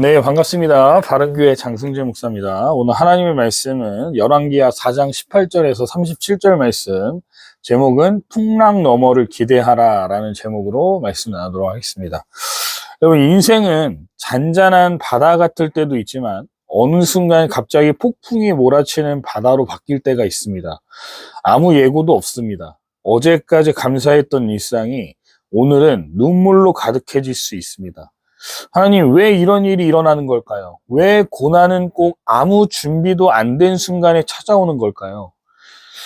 네, 반갑습니다. 바른교회 장승재 목사입니다. 오늘 하나님의 말씀은 열왕기하 4장 18절에서 37절 말씀, 제목은 풍랑 너머를 기대하라 라는 제목으로 말씀 나누도록 하겠습니다. 여러분, 인생은 잔잔한 바다 같을 때도 있지만 어느 순간 갑자기 폭풍이 몰아치는 바다로 바뀔 때가 있습니다. 아무 예고도 없습니다. 어제까지 감사했던 일상이 오늘은 눈물로 가득해질 수 있습니다. 하나님, 왜 이런 일이 일어나는 걸까요? 왜 고난은 꼭 아무 준비도 안 된 순간에 찾아오는 걸까요?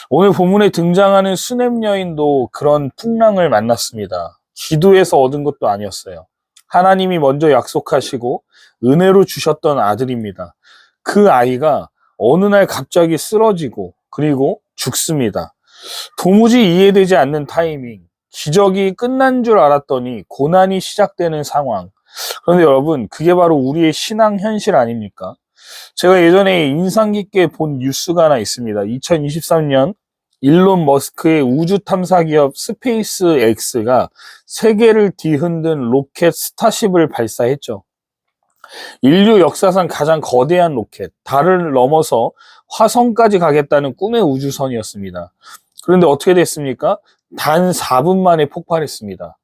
오늘 본문에 등장하는 수냄 여인도 그런 풍랑을 만났습니다. 기도에서 얻은 것도 아니었어요. 하나님이 먼저 약속하시고 은혜로 주셨던 아들입니다. 그 아이가 어느 날 갑자기 쓰러지고 그리고 죽습니다. 도무지 이해되지 않는 타이밍, 기적이 끝난 줄 알았더니 고난이 시작되는 상황. 그런데 여러분, 그게 바로 우리의 신앙 현실 아닙니까? 제가 예전에 인상 깊게 본 뉴스가 하나 있습니다. 2023년 일론 머스크의 우주 탐사 기업 스페이스 X가 세계를 뒤흔든 로켓 스타쉽을 발사했죠. 인류 역사상 가장 거대한 로켓, 달을 넘어서 화성까지 가겠다는 꿈의 우주선이었습니다. 그런데 어떻게 됐습니까? 단 4분 만에 폭발했습니다.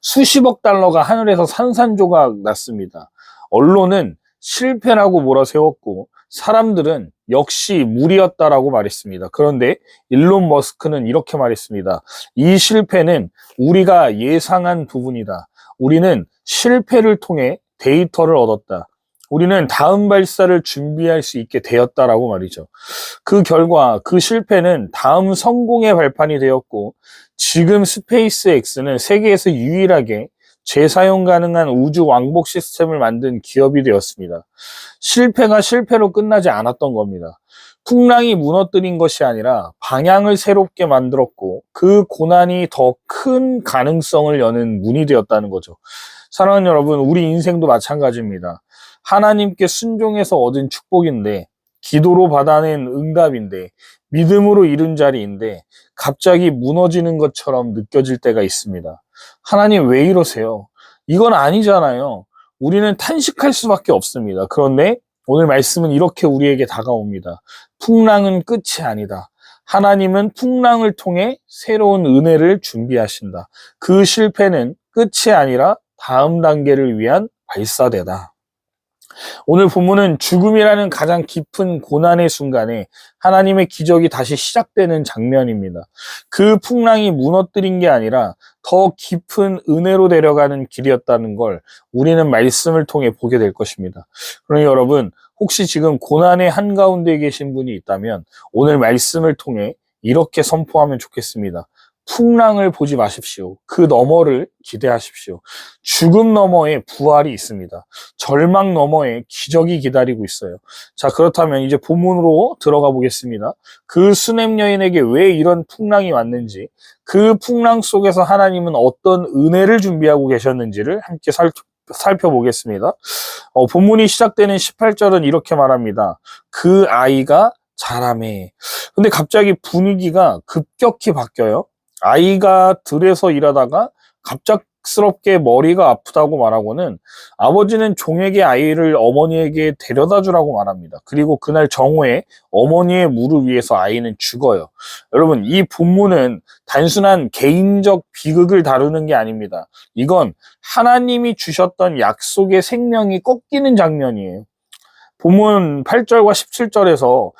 수십억 달러가 하늘에서 산산조각 났습니다. 언론은 실패라고 몰아세웠고 사람들은 역시 무리였다라고 말했습니다. 그런데 일론 머스크는 이렇게 말했습니다. 이 실패는 우리가 예상한 부분이다. 우리는 실패를 통해 데이터를 얻었다. 우리는 다음 발사를 준비할 수 있게 되었다라고 말이죠. 그 결과 그 실패는 다음 성공의 발판이 되었고 지금 스페이스 X는 세계에서 유일하게 재사용 가능한 우주 왕복 시스템을 만든 기업이 되었습니다. 실패가 실패로 끝나지 않았던 겁니다. 풍랑이 무너뜨린 것이 아니라 방향을 새롭게 만들었고 그 고난이 더 큰 가능성을 여는 문이 되었다는 거죠. 사랑하는 여러분, 우리 인생도 마찬가지입니다. 하나님께 순종해서 얻은 축복인데, 기도로 받아낸 응답인데, 믿음으로 이룬 자리인데, 갑자기 무너지는 것처럼 느껴질 때가 있습니다. 하나님 왜 이러세요? 이건 아니잖아요. 우리는 탄식할 수밖에 없습니다. 그런데 오늘 말씀은 이렇게 우리에게 다가옵니다. 풍랑은 끝이 아니다. 하나님은 풍랑을 통해 새로운 은혜를 준비하신다. 그 실패는 끝이 아니라 다음 단계를 위한 발사대다. 오늘 본문은 죽음이라는 가장 깊은 고난의 순간에 하나님의 기적이 다시 시작되는 장면입니다. 그 풍랑이 무너뜨린 게 아니라 더 깊은 은혜로 데려가는 길이었다는 걸 우리는 말씀을 통해 보게 될 것입니다. 그러니 여러분, 혹시 지금 고난의 한가운데 계신 분이 있다면 오늘 말씀을 통해 이렇게 선포하면 좋겠습니다. 풍랑을 보지 마십시오. 그 너머를 기대하십시오. 죽음 너머에 부활이 있습니다. 절망 너머에 기적이 기다리고 있어요. 자, 그렇다면 이제 본문으로 들어가 보겠습니다. 그 수냄 여인에게 왜 이런 풍랑이 왔는지, 그 풍랑 속에서 하나님은 어떤 은혜를 준비하고 계셨는지를 함께 살, 살펴보겠습니다. 어, 본문이 시작되는 18절은 이렇게 말합니다. 그 아이가 자라매. 근데 갑자기 분위기가 급격히 바뀌어요. 아이가 들에서 일하다가 갑작스럽게 머리가 아프다고 말하고는 아버지는 종에게 아이를 어머니에게 데려다 주라고 말합니다. 그리고 그날 정오에 어머니의 무릎 위에서 아이는 죽어요. 여러분, 이 본문은 단순한 개인적 비극을 다루는 게 아닙니다. 이건 하나님이 주셨던 약속의 생명이 꺾이는 장면이에요. 본문 8절과 17절에서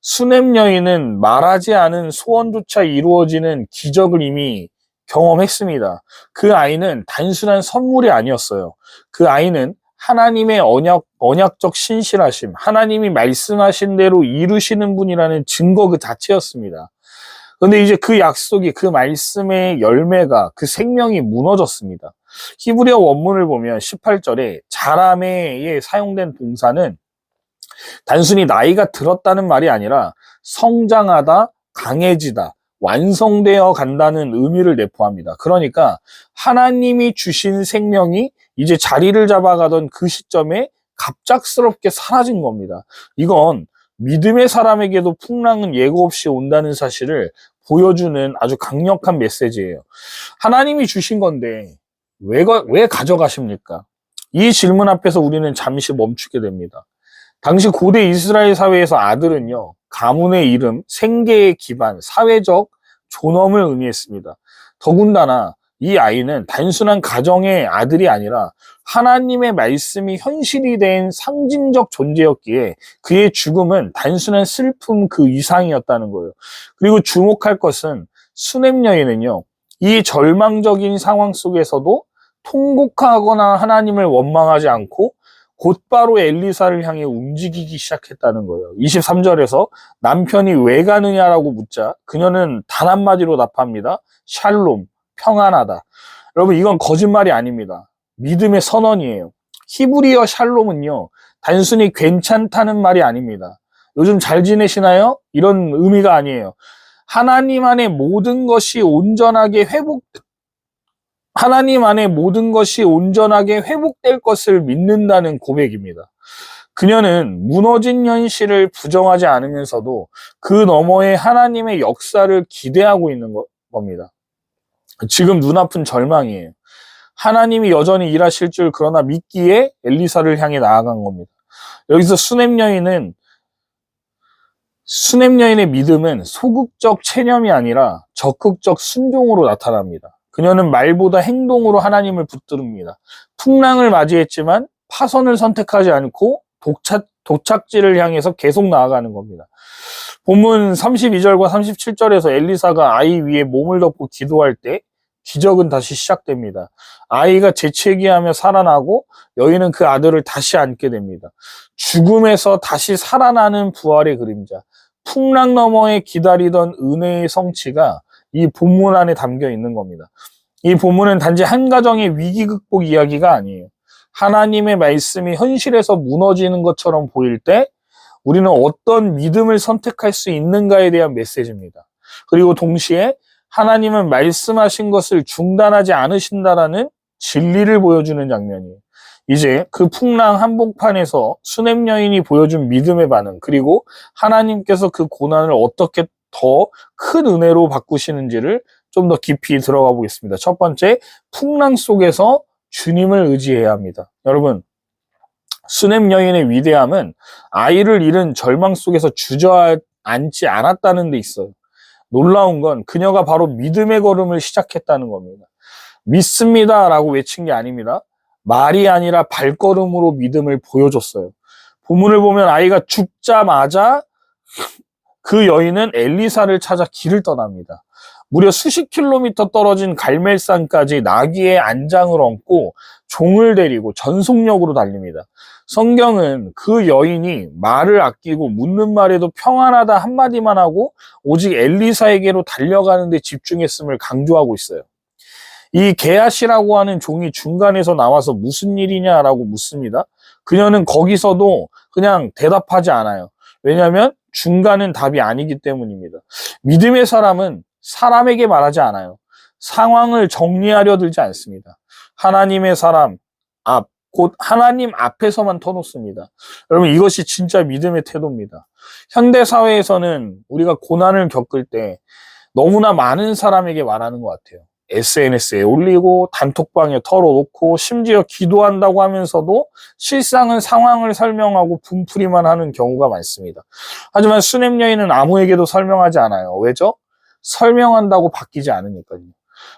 수냄 여인은 말하지 않은 소원조차 이루어지는 기적을 이미 경험했습니다. 그 아이는 단순한 선물이 아니었어요. 그 아이는 하나님의 언약, 언약적 신실하심, 하나님이 말씀하신 대로 이루시는 분이라는 증거 그 자체였습니다. 근데 이제 그 약속이, 그 말씀의 열매가, 그 생명이 무너졌습니다. 히브리어 원문을 보면 18절에 자라매에 사용된 동사는 단순히 나이가 들었다는 말이 아니라 성장하다, 강해지다, 완성되어 간다는 의미를 내포합니다. 그러니까 하나님이 주신 생명이 이제 자리를 잡아가던 그 시점에 갑작스럽게 사라진 겁니다. 이건 믿음의 사람에게도 풍랑은 예고 없이 온다는 사실을 보여주는 아주 강력한 메시지예요. 하나님이 주신 건데 왜, 가- 왜 가져가십니까? 이 질문 앞에서 우리는 잠시 멈추게 됩니다. 당시 고대 이스라엘 사회에서 아들은요, 가문의 이름, 생계의 기반, 사회적 존엄을 의미했습니다. 더군다나 이 아이는 단순한 가정의 아들이 아니라 하나님의 말씀이 현실이 된 상징적 존재였기에 그의 죽음은 단순한 슬픔 그 이상이었다는 거예요. 그리고 주목할 것은 수냄 여인은요, 이 절망적인 상황 속에서도 통곡하거나 하나님을 원망하지 않고 곧바로 엘리사를 향해 움직이기 시작했다는 거예요. 23절에서 남편이 왜 가느냐라고 묻자 그녀는 단 한마디로 답합니다. 샬롬, 평안하다. 여러분 이건 거짓말이 아닙니다. 믿음의 선언이에요. 히브리어 샬롬은요. 단순히 괜찮다는 말이 아닙니다. 요즘 잘 지내시나요? 이런 의미가 아니에요. 하나님 안에 모든 것이 온전하게 회복 하나님 안에 모든 것이 온전하게 회복될 것을 믿는다는 고백입니다. 그녀는 무너진 현실을 부정하지 않으면서도 그 너머에 하나님의 역사를 기대하고 있는 거- 겁니다. 지금 눈아픈 절망이에요. 하나님이 여전히 일하실 줄 그러나 믿기에 엘리사를 향해 나아간 겁니다. 여기서 수냄 여인은 수냄 여인의 믿음은 소극적 체념이 아니라 적극적 순종으로 나타납니다. 그녀는 말보다 행동으로 하나님을 붙듭니다. 풍랑을 맞이했지만 파선을 선택하지 않고 독착, 도착지를 향해서 계속 나아가는 겁니다. 본문 32절과 37절에서 엘리사가 아이 위에 몸을 덮고 기도할 때 기적은 다시 시작됩니다. 아이가 재채기하며 살아나고 여인은 그 아들을 다시 안게 됩니다. 죽음에서 다시 살아나는 부활의 그림자. 풍랑 너머에 기다리던 은혜의 성취가 이 본문 안에 담겨 있는 겁니다. 이 본문은 단지 한 가정의 위기 극복 이야기가 아니에요. 하나님의 말씀이 현실에서 무너지는 것처럼 보일 때 우리는 어떤 믿음을 선택할 수 있는가에 대한 메시지입니다. 그리고 동시에 하나님은 말씀하신 것을 중단하지 않으신다라는 진리를 보여주는 장면이에요. 이제 그 풍랑 한복판에서 수냄 여인이 보여준 믿음의 반응, 그리고 하나님께서 그 고난을 어떻게 더 큰 은혜로 바꾸시는지를 좀 더 깊이 들어가 보겠습니다. 첫 번째, 풍랑 속에서 주님을 의지해야 합니다. 여러분, 수냄 여인의 위대함은 아이를 잃은 절망 속에서 주저앉지 않았다는 데 있어요. 놀라운 건 그녀가 바로 믿음의 걸음을 시작했다는 겁니다. 믿습니다 라고 외친 게 아닙니다. 말이 아니라 발걸음으로 믿음을 보여줬어요. 본문을 보면 아이가 죽자마자 그 여인은 엘리사를 찾아 길을 떠납니다. 무려 수십 킬로미터 떨어진 갈멜산까지 나귀의 안장을 얹고 종을 데리고 전속력으로 달립니다. 성경은 그 여인이 말을 아끼고 묻는 말에도 평안하다 한마디만 하고 오직 엘리사에게로 달려가는 데 집중했음을 강조하고 있어요. 이 게하시라고 하는 종이 중간에서 나와서 무슨 일이냐라고 묻습니다. 그녀는 거기서도 그냥 대답하지 않아요. 왜냐하면 중간은 답이 아니기 때문입니다. 믿음의 사람은 사람에게 말하지 않아요. 상황을 정리하려 들지 않습니다. 하나님의 사람 앞, 곧 하나님 앞에서만 터놓습니다. 여러분 이것이 진짜 믿음의 태도입니다. 현대 사회에서는 우리가 고난을 겪을 때 너무나 많은 사람에게 말하는 것 같아요. SNS에 올리고 단톡방에 털어놓고 심지어 기도한다고 하면서도 실상은 상황을 설명하고 분풀이만 하는 경우가 많습니다. 하지만 수냄 여인은 아무에게도 설명하지 않아요. 왜죠? 설명한다고 바뀌지 않으니까요.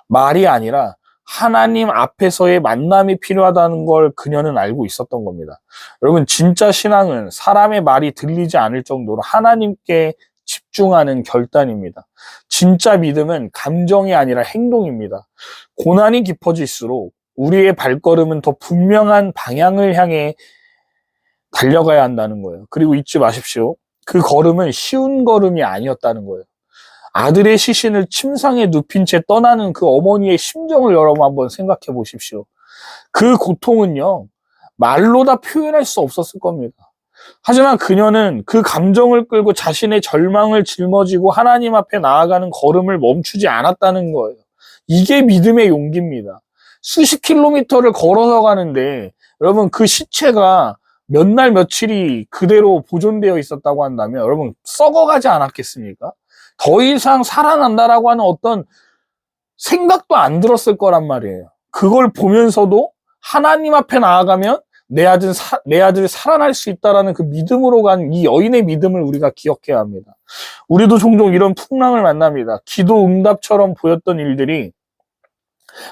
말이 아니라 하나님 앞에서의 만남이 필요하다는 걸 그녀는 알고 있었던 겁니다. 여러분, 진짜 신앙은 사람의 말이 들리지 않을 정도로 하나님께 집중하는 결단입니다. 진짜 믿음은 감정이 아니라 행동입니다. 고난이 깊어질수록 우리의 발걸음은 더 분명한 방향을 향해 달려가야 한다는 거예요. 그리고 잊지 마십시오. 그 걸음은 쉬운 걸음이 아니었다는 거예요. 아들의 시신을 침상에 눕힌 채 떠나는 그 어머니의 심정을 여러분 한번 생각해 보십시오. 그 고통은요, 말로 다 표현할 수 없었을 겁니다. 하지만 그녀는 그 감정을 끌고 자신의 절망을 짊어지고 하나님 앞에 나아가는 걸음을 멈추지 않았다는 거예요. 이게 믿음의 용기입니다. 수십 킬로미터를 걸어서 가는데 여러분 그 시체가 몇 날 며칠이 그대로 보존되어 있었다고 한다면 여러분 썩어가지 않았겠습니까? 더 이상 살아난다라고 하는 어떤 생각도 안 들었을 거란 말이에요. 그걸 보면서도 하나님 앞에 나아가면 내 아들, 사, 내 아들 살아날 수 있다라는 그 믿음으로 간 이 여인의 믿음을 우리가 기억해야 합니다. 우리도 종종 이런 풍랑을 만납니다. 기도 응답처럼 보였던 일들이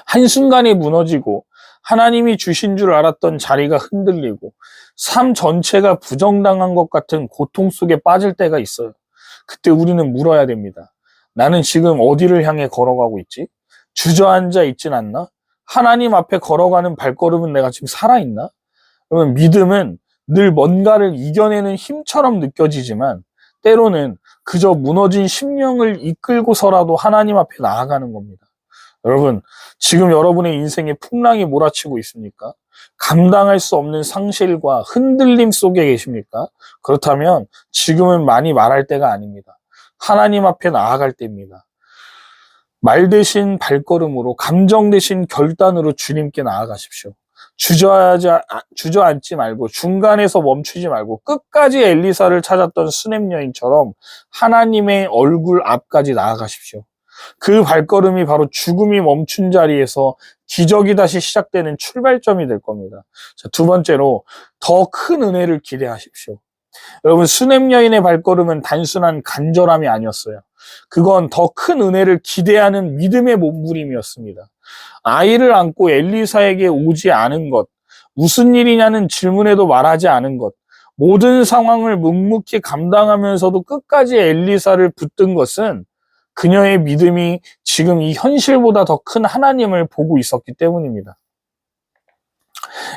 한순간에 무너지고 하나님이 주신 줄 알았던 자리가 흔들리고 삶 전체가 부정당한 것 같은 고통 속에 빠질 때가 있어요. 그때 우리는 물어야 됩니다. 나는 지금 어디를 향해 걸어가고 있지? 주저앉아 있진 않나? 하나님 앞에 걸어가는 발걸음은 내가 지금 살아있나? 그러면 믿음은 늘 뭔가를 이겨내는 힘처럼 느껴지지만 때로는 그저 무너진 심령을 이끌고서라도 하나님 앞에 나아가는 겁니다. 여러분, 지금 여러분의 인생에 풍랑이 몰아치고 있습니까? 감당할 수 없는 상실과 흔들림 속에 계십니까? 그렇다면 지금은 많이 말할 때가 아닙니다. 하나님 앞에 나아갈 때입니다. 말 대신 발걸음으로, 감정 대신 결단으로 주님께 나아가십시오. 주저하지, 주저앉지 말고, 중간에서 멈추지 말고, 끝까지 엘리사를 찾았던 수냄 여인처럼 하나님의 얼굴 앞까지 나아가십시오. 그 발걸음이 바로 죽음이 멈춘 자리에서 기적이 다시 시작되는 출발점이 될 겁니다. 자, 두 번째로 더 큰 은혜를 기대하십시오. 여러분 수냄 여인의 발걸음은 단순한 간절함이 아니었어요. 그건 더 큰 은혜를 기대하는 믿음의 몸부림이었습니다. 아이를 안고 엘리사에게 오지 않은 것, 무슨 일이냐는 질문에도 말하지 않은 것, 모든 상황을 묵묵히 감당하면서도 끝까지 엘리사를 붙든 것은 그녀의 믿음이 지금 이 현실보다 더 큰 하나님을 보고 있었기 때문입니다.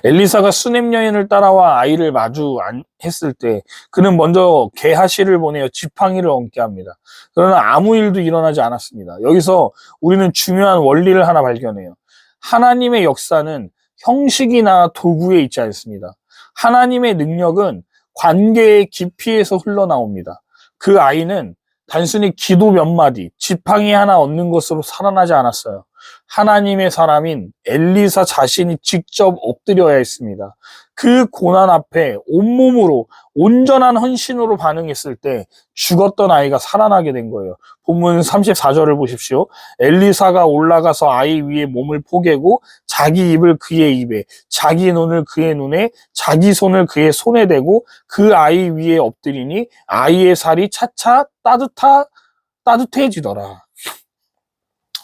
엘리사가 수냄 여인을 따라와 아이를 마주 했을 때 그는 먼저 게하시를 보내어 지팡이를 얹게 합니다. 그러나 아무 일도 일어나지 않았습니다. 여기서 우리는 중요한 원리를 하나 발견해요. 하나님의 역사는 형식이나 도구에 있지 않습니다. 하나님의 능력은 관계의 깊이에서 흘러나옵니다. 그 아이는 단순히 기도 몇 마디, 지팡이 하나 얻는 것으로 살아나지 않았어요. 하나님의 사람인 엘리사 자신이 직접 엎드려야 했습니다. 그 고난 앞에 온몸으로 온전한 헌신으로 반응했을 때 죽었던 아이가 살아나게 된 거예요. 본문 34절을 보십시오. 엘리사가 올라가서 아이 위에 몸을 포개고 자기 입을 그의 입에, 자기 눈을 그의 눈에, 자기 손을 그의 손에 대고 그 아이 위에 엎드리니 아이의 살이 차차 따뜻하, 따뜻해지더라.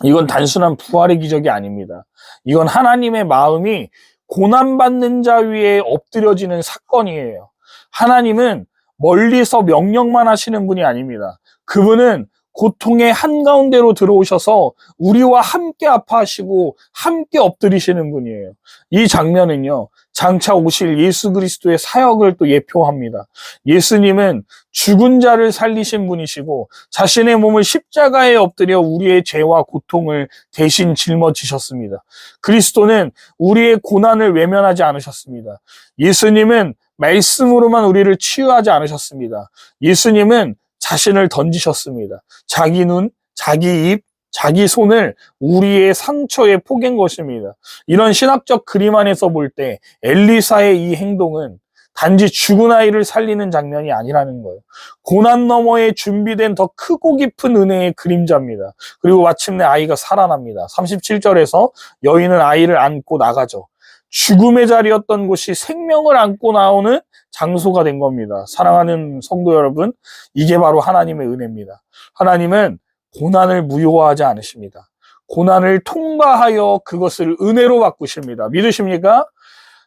이건 단순한 부활의 기적이 아닙니다. 이건 하나님의 마음이 고난받는 자 위에 엎드려지는 사건이에요. 하나님은 멀리서 명령만 하시는 분이 아닙니다. 그분은 고통의 한가운데로 들어오셔서 우리와 함께 아파하시고 함께 엎드리시는 분이에요. 이 장면은요, 장차 오실 예수 그리스도의 사역을 또 예표합니다. 예수님은 죽은 자를 살리신 분이시고 자신의 몸을 십자가에 엎드려 우리의 죄와 고통을 대신 짊어지셨습니다. 그리스도는 우리의 고난을 외면하지 않으셨습니다. 예수님은 말씀으로만 우리를 치유하지 않으셨습니다. 예수님은 자신을 던지셨습니다. 자기 눈, 자기 입, 자기 손을 우리의 상처에 포갠 것입니다. 이런 신학적 그림 안에서 볼 때 엘리사의 이 행동은 단지 죽은 아이를 살리는 장면이 아니라는 거예요. 고난 너머에 준비된 더 크고 깊은 은혜의 그림자입니다. 그리고 마침내 아이가 살아납니다. 37절에서 여인은 아이를 안고 나가죠. 죽음의 자리였던 곳이 생명을 안고 나오는 장소가 된 겁니다. 사랑하는 성도 여러분, 이게 바로 하나님의 은혜입니다. 하나님은 고난을 무효화하지 않으십니다. 고난을 통과하여 그것을 은혜로 바꾸십니다. 믿으십니까?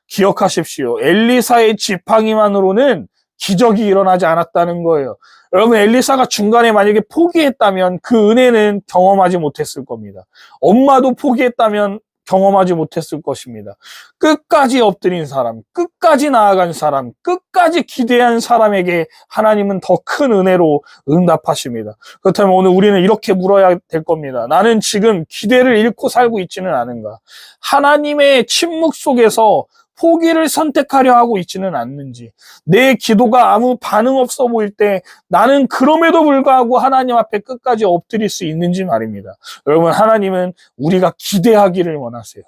기억하십시오. 엘리사의 지팡이만으로는 기적이 일어나지 않았다는 거예요. 여러분, 엘리사가 중간에 만약에 포기했다면 그 은혜는 경험하지 못했을 겁니다. 엄마도 포기했다면 경험하지 못했을 것입니다. 끝까지 엎드린 사람, 끝까지 나아간 사람, 끝까지 기대한 사람에게 하나님은 더 큰 은혜로 응답하십니다. 그렇다면 오늘 우리는 이렇게 물어야 될 겁니다. 나는 지금 기대를 잃고 살고 있지는 않은가? 하나님의 침묵 속에서 포기를 선택하려 하고 있지는 않는지, 내 기도가 아무 반응 없어 보일 때 나는 그럼에도 불구하고 하나님 앞에 끝까지 엎드릴 수 있는지 말입니다. 여러분, 하나님은 우리가 기대하기를 원하세요.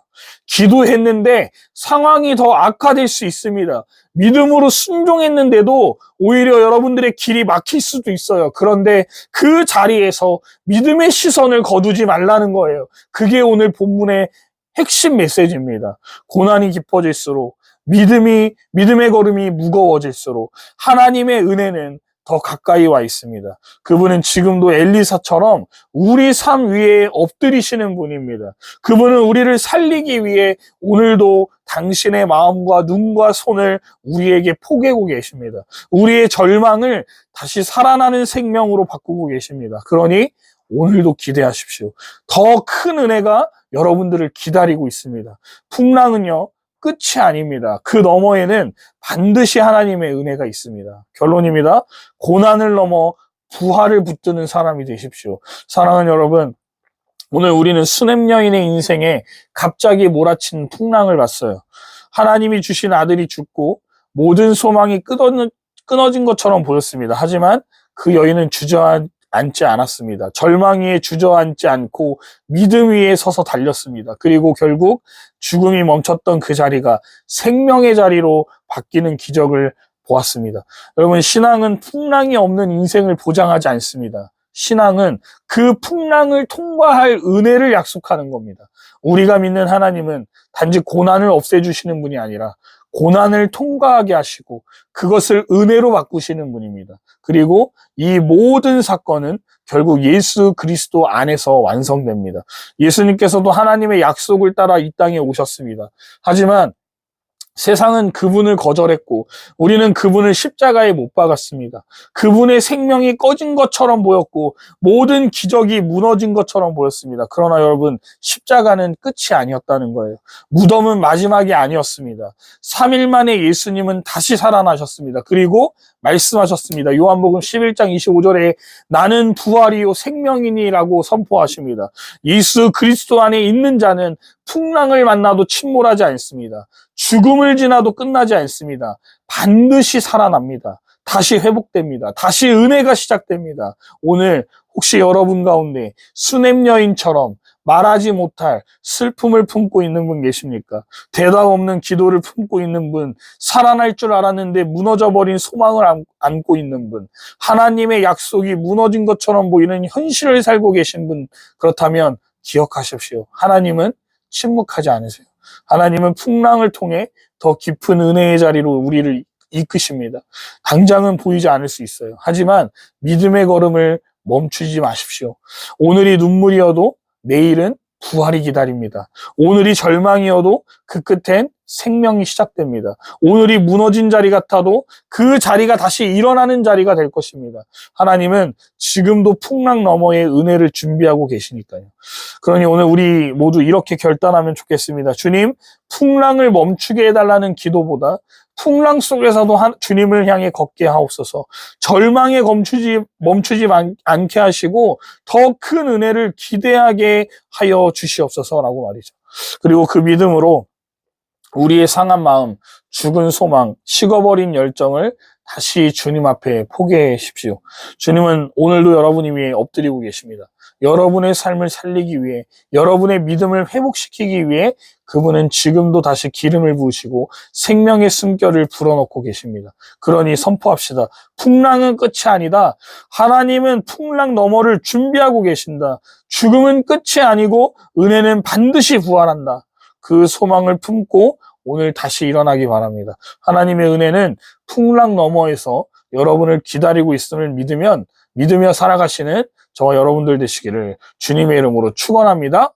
기도했는데 상황이 더 악화될 수 있습니다. 믿음으로 순종했는데도 오히려 여러분들의 길이 막힐 수도 있어요. 그런데 그 자리에서 믿음의 시선을 거두지 말라는 거예요. 그게 오늘 본문의 핵심 메시지입니다. 고난이 깊어질수록 믿음이 믿음의 걸음이 무거워질수록 하나님의 은혜는 더 가까이 와 있습니다. 그분은 지금도 엘리사처럼 우리 삶 위에 엎드리시는 분입니다. 그분은 우리를 살리기 위해 오늘도 당신의 마음과 눈과 손을 우리에게 포개고 계십니다. 우리의 절망을 다시 살아나는 생명으로 바꾸고 계십니다. 그러니 오늘도 기대하십시오. 더 큰 은혜가 여러분들을 기다리고 있습니다. 풍랑은요, 끝이 아닙니다. 그 너머에는 반드시 하나님의 은혜가 있습니다. 결론입니다. 고난을 넘어 부활을 붙드는 사람이 되십시오. 사랑하는 여러분, 오늘 우리는 수냄 여인의 인생에 갑자기 몰아친 풍랑을 봤어요. 하나님이 주신 아들이 죽고 모든 소망이 끊어진, 것처럼 보였습니다. 하지만 그 여인은 주저 앉지 않았습니다. 절망 위에 주저앉지 않고 믿음 위에 서서 달렸습니다. 그리고 결국 죽음이 멈췄던 그 자리가 생명의 자리로 바뀌는 기적을 보았습니다. 여러분, 신앙은 풍랑이 없는 인생을 보장하지 않습니다. 신앙은 그 풍랑을 통과할 은혜를 약속하는 겁니다. 우리가 믿는 하나님은 단지 고난을 없애주시는 분이 아니라 고난을 통과하게 하시고 그것을 은혜로 바꾸시는 분입니다. 그리고 이 모든 사건은 결국 예수 그리스도 안에서 완성됩니다. 예수님께서도 하나님의 약속을 따라 이 땅에 오셨습니다. 하지만 세상은 그분을 거절했고 우리는 그분을 십자가에 못 박았습니다. 그분의 생명이 꺼진 것처럼 보였고 모든 기적이 무너진 것처럼 보였습니다. 그러나 여러분 십자가는 끝이 아니었다는 거예요. 무덤은 마지막이 아니었습니다. 3일 만에 예수님은 다시 살아나셨습니다. 그리고 말씀하셨습니다. 요한복음 11장 25절에 나는 부활이요 생명이니라고 선포하십니다. 예수 그리스도 안에 있는 자는 풍랑을 만나도 침몰하지 않습니다. 죽음을 지나도 끝나지 않습니다. 반드시 살아납니다. 다시 회복됩니다. 다시 은혜가 시작됩니다. 오늘 혹시 여러분 가운데 수냄 여인처럼 말하지 못할 슬픔을 품고 있는 분 계십니까? 대답 없는 기도를 품고 있는 분, 살아날 줄 알았는데 무너져 버린 소망을 안- 안고 있는 분, 하나님의 약속이 무너진 것처럼 보이는 현실을 살고 계신 분, 그렇다면 기억하십시오. 하나님은 침묵하지 않으세요. 하나님은 풍랑을 통해 더 깊은 은혜의 자리로 우리를 이끄십니다. 당장은 보이지 않을 수 있어요. 하지만 믿음의 걸음을 멈추지 마십시오. 오늘이 눈물이어도 내일은 부활이 기다립니다. 오늘이 절망이어도 그 끝엔 생명이 시작됩니다. 오늘이 무너진 자리 같아도 그 자리가 다시 일어나는 자리가 될 것입니다. 하나님은 지금도 풍랑 너머의 은혜를 준비하고 계시니까요. 그러니 오늘 우리 모두 이렇게 결단하면 좋겠습니다. 주님, 풍랑을 멈추게 해달라는 기도보다 풍랑 속에서도 한- 주님을 향해 걷게 하옵소서. 절망에 멈추지, 멈추지 않- 않게 하시고 더 큰 은혜를 기대하게 하여 주시옵소서라고 말이죠. 그리고 그 믿음으로 우리의 상한 마음, 죽은 소망, 식어버린 열정을 다시 주님 앞에 포기하십시오. 주님은 오늘도 여러분 위에 엎드리고 계십니다. 여러분의 삶을 살리기 위해, 여러분의 믿음을 회복시키기 위해 그분은 지금도 다시 기름을 부으시고 생명의 숨결을 불어넣고 계십니다. 그러니 선포합시다. 풍랑은 끝이 아니다. 하나님은 풍랑 너머를 준비하고 계신다. 죽음은 끝이 아니고 은혜는 반드시 부활한다. 그 소망을 품고 오늘 다시 일어나기 바랍니다. 하나님의 은혜는 풍랑 너머에서 여러분을 기다리고 있음을 믿으면 믿으며 살아가시는 저와 여러분들 되시기를 주님의 이름으로 축원합니다.